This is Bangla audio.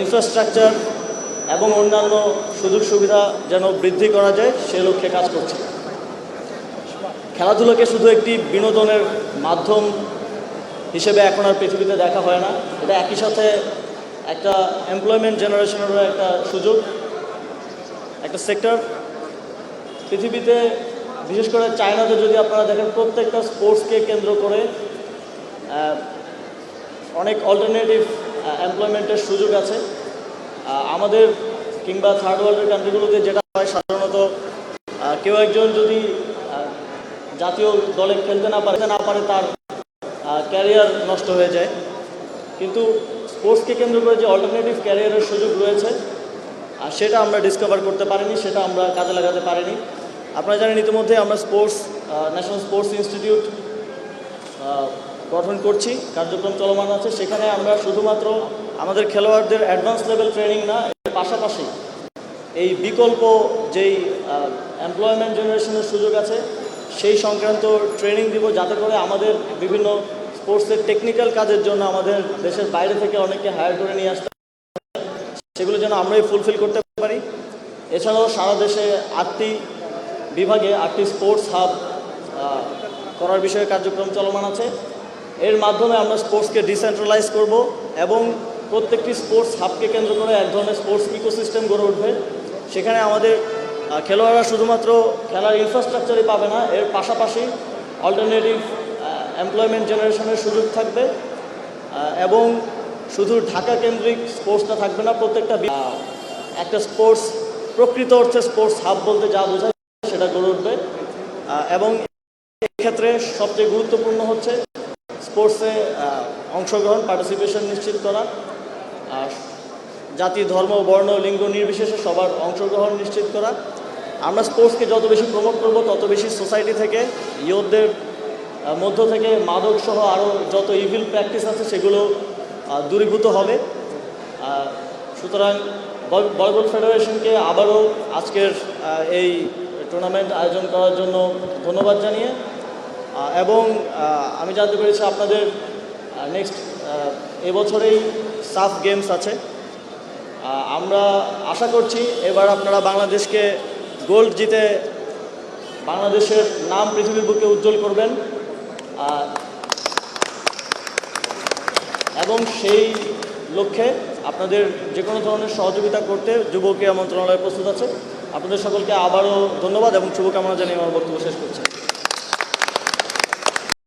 ইনফ্রাস্ট্রাকচার এবং অন্যান্য সুযোগ সুবিধা যেন বৃদ্ধি করা যায়, সে লক্ষ্যে কাজ করছে। খেলাধুলাকে শুধু একটি বিনোদনের মাধ্যম হিসেবে এখন আর পৃথিবীতে দেখা হয় না। এটা একই সাথে একটা এমপ্লয়মেন্ট জেনারেশনেরও একটা সুযোগ, একটা সেক্টর পৃথিবীতে, বিশেষ করে চায়নাতে যদি আপনারা দেখেন, প্রত্যেকটা স্পোর্টসকে কেন্দ্র করে অনেক অল্টারনেটিভ এমপ্লয়মেন্টের সুযোগ আছে। আমাদের কিংবা থার্ড ওয়ার্ল্ডের কান্ট্রিগুলোতে যেটা হয় সাধারণত কেউ একজন যদি জাতীয় দলে খেলতে না পারে না পারে তার ক্যারিয়ার নষ্ট হয়ে যায়। কিন্তু স্পোর্টসকে কেন্দ্র করে যে অল্টারনেটিভ ক্যারিয়ারের সুযোগ রয়েছে আর সেটা আমরা ডিসকভার করতে পারিনি, সেটা আমরা কাজে লাগাতে পারিনি। আপনারা জানেন, ইতিমধ্যে আমরা স্পোর্টস ন্যাশনাল স্পোর্টস ইনস্টিটিউট গঠন করছি, কার্যক্রম চলমান আছে। সেখানে আমরা শুধুমাত্র আমাদের খেলোয়াড়দের অ্যাডভান্স লেভেল ট্রেনিং না, এর পাশাপাশি এই বিকল্প যেই এমপ্লয়মেন্ট জেনারেশনের সুযোগ আছে, সেই সংক্রান্ত ট্রেনিং দিব যাতে করে আমাদের বিভিন্ন স্পোর্টসের টেকনিক্যাল কাজের জন্য আমাদের দেশের বাইরে থেকে অনেককে হায়ার করে নিয়ে আসতে সেগুলো যেন আমরাই ফুলফিল করতে পারি। এছাড়াও সারা দেশে আটটি বিভাগে, আটটি স্পোর্টস হাব করার বিষয়ে কার্যক্রম চলমান আছে। এর মাধ্যমে আমরা স্পোর্টসকে ডিসেন্ট্রালাইজ করব এবং প্রত্যেকটি স্পোর্টস হাবকে কেন্দ্র করে এক ধরনের স্পোর্টস ইকোসিস্টেম গড়ে উঠবে। সেখানে আমাদের খেলোয়াড়রা শুধুমাত্র খেলার ইনফ্রাস্ট্রাকচারই পাবে না, এর পাশাপাশি অল্টারনেটিভ এমপ্লয়মেন্ট জেনারেশনের সুযোগ থাকবে এবং শুধু ঢাকা কেন্দ্রিক স্পোর্টসটা থাকবে না, প্রত্যেকটা একটা স্পোর্টস প্রকৃত অর্থে স্পোর্টস হাব বলতে যা বোঝায় সেটা গড়ে উঠবে। এবং এক্ষেত্রে সবচেয়ে গুরুত্বপূর্ণ হচ্ছে স্পোর্টসে অংশগ্রহণ পার্টিসিপেশন নিশ্চিত করা। আর জাতি, ধর্ম, বর্ণ, লিঙ্গ নির্বিশেষে সবার অংশগ্রহণ নিশ্চিত করা। আমরা স্পোর্টসকে যত বেশি প্রমোট করব, তত বেশি সোসাইটি থেকে ইয়োদের মধ্য থেকে মাদক সহ আরও যত ইভিল প্র্যাকটিস আছে, সেগুলো দূরীভূত হবে। সুতরাং ভলিবল ফেডারেশনকে আবারও আজকের এই টুর্নামেন্ট আয়োজন করার জন্য ধন্যবাদ জানিয়ে এবং আমি জানতে পেরেছি আপনাদের নেক্সট এবছরেই সাফ গেমস আছে। আমরা আশা করছি এবার আপনারা বাংলাদেশকে গোল্ড জিতে বাংলাদেশের নাম পৃথিবীর বুকে উজ্জ্বল করবেন। এবং সেই লক্ষ্যে আপনাদের যে কোনো ধরনের সহযোগিতা করতে যুব ক্রীড়া মন্ত্রণালয় প্রস্তুত আছে। আপনাদের সকলকে আবারও ধন্যবাদ এবং শুভকামনা জানিয়ে আমার বক্তব্য শেষ করছি।